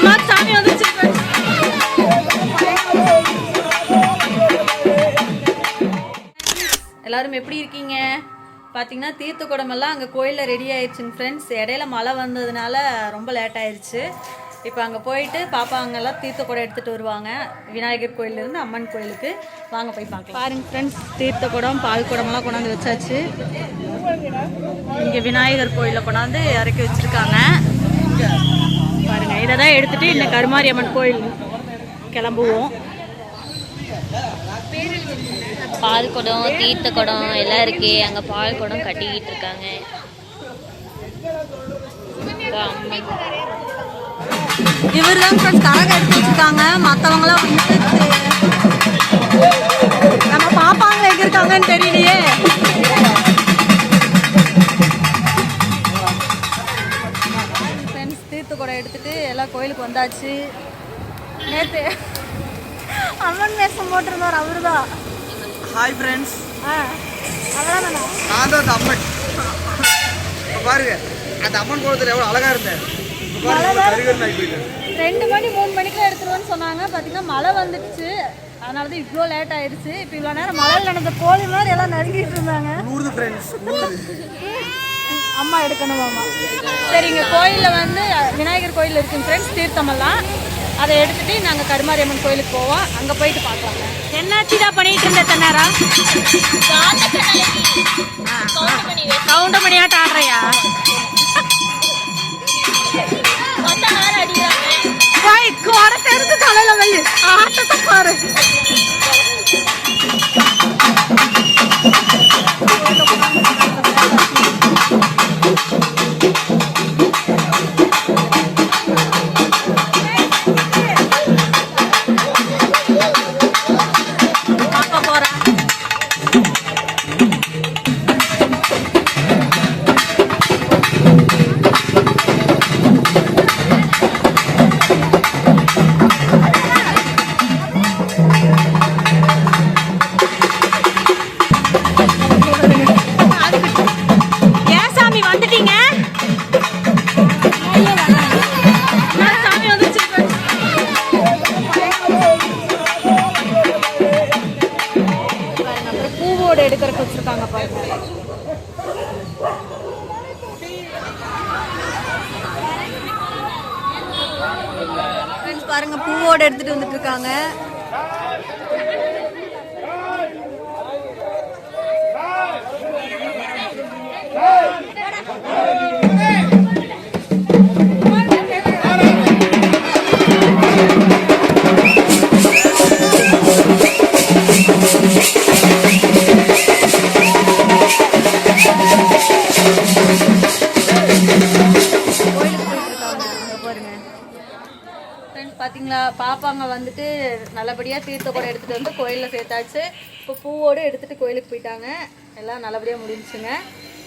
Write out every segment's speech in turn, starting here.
அம்மா சாமி எல்லாரும் எப்படி இருக்கீங்க? பார்த்தீங்கன்னா தீர்த்த குடமெல்லாம் அங்கே கோயிலில் ரெடி ஆயிடுச்சுங்க ஃப்ரெண்ட்ஸ் இடையில மழை வந்ததுனால ரொம்ப லேட் ஆயிடுச்சு. இப்போ அங்கே போயிட்டு பாப்பா அங்கெல்லாம் தீர்த்த குடம் எடுத்துகிட்டு வருவாங்க. விநாயகர் கோயிலேருந்து அம்மன் கோயிலுக்கு. வாங்க போய் பார்க்கலாம். பாருங்க ஃப்ரெண்ட்ஸ் தீர்த்த குடம் பால் குடமெல்லாம் கொண்டாந்து வச்சாச்சு. இங்கே விநாயகர் கோயிலில் கொண்டாந்து இறக்கி வச்சுருக்காங்க. இதை தான் எடுத்துட்டு இந்த கருமாரி அம்மன் கோயில் கிளம்புவோம். பால் குடம் தீர்த்த குடம் எல்லாம் இருக்கு. அங்க பால் குடம் கட்டிக்கிட்டு இருக்காங்க. இவர் தான் ஃப்ரெண்ட்ஸ் கரகம் எடுத்து வச்சுருக்காங்க. மற்றவங்களாம் வந்து நம்ம பாப்பாங்க எங்க இருக்காங்கன்னு தெரியலையே. தீர்த்த குடம் எடுத்துட்டு எல்லாம் கோயிலுக்கு வந்தாச்சு. நேற்று அம்மன் வேஷம் போட்டிருந்தார் அவரு தான் ஹாய் ஃப்ரெண்ட்ஸ் ஆ அவ்வளோதானா நான் தான் அந்த அம்மன். இப்போ பாருங்க அந்த அம்மன் கோலத்தில் எவ்வளோ அழகா இருந்தேன். ரெண்டு மணி மூணு மணிக்கு எடுத்துருவோன்னு சொன்னாங்க. பார்த்தீங்கன்னா மழை வந்துடுச்சு. அதனால தான் இவ்வளோ லேட் ஆயிடுச்சு. இப்போ இவ்வளோ நேரம் மழையில் நடந்த கோழி மாதிரி எல்லாம் நறுக்கிட்டு இருந்தாங்க. அம்மா எடுக்கணுமாம்மா சரிங்க கோயிலில் வந்து கோயில் இருக்குங்க ஃப்ரெண்ட்ஸ் தீர்த்தமெல்லாம். அதை எடுத்துட்டு நாங்கள் கருமாரியம்மன் கோயிலுக்கு போவோம். அங்கே போயிட்டு பார்க்கலாங்க என்னாச்சுடா பண்ணிட்டு இருந்த தன்னாரா கவுண்டர் மணியாட்ட ஆடுறையா? குடத்தை எடுத்து தலையில வை. ஆட்டத்தை பாரு. வச்சிருக்காங்க பாருங்க. பாருங்க பூவோட எடுத்துட்டு வந்துட்டு இருக்காங்க. பார்த்தீங்களா பாப்பாங்க வந்துட்டு நல்லபடியாக தீர்த்த கூட எடுத்துகிட்டு வந்து கோயிலில் சேர்த்தாச்சு. இப்போ பூவோடு எடுத்துகிட்டு கோயிலுக்கு போயிட்டாங்க. எல்லாம் நல்லபடியாக முடிஞ்சுங்க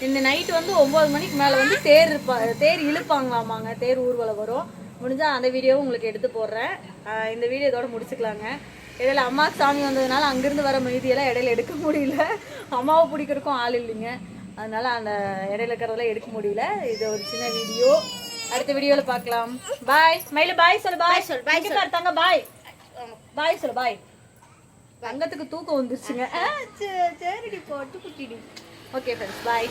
இந்த நைட்டு வந்து ஒம்பது மணிக்கு மேலே வந்து தேர் இருப்பா தேர் இழுப்பாங்களாமாங்க. தேர் ஊர்வலம் வரும். முடிஞ்சால் அந்த வீடியோவும் உங்களுக்கு எடுத்து போடுறேன். இந்த வீடியோ இதோட முடிச்சுக்கலாங்க. இடையில அம்மா சாமி வந்ததுனால அங்கேருந்து வர மீதியெல்லாம் இடையில எடுக்க முடியல. அம்மாவை பிடிக்கிறதுக்கும் ஆள் இல்லைங்க. அதனால அந்த இடையில இருக்கிறதெல்லாம் எடுக்க முடியல. இது ஒரு சின்ன வீடியோ அடுத்த வீடியோல பார்க்கலாம். பாய் மயில பாய் சொல்லு பாய் சொல்லு பாய் சொல்லு. தங்க பாய் பாய் சொல்லு பாய் தங்கத்துக்கு தூக்கம் வந்துருச்சுங்க. சரிடி போட்டு குட்டிடி. Okay friends bye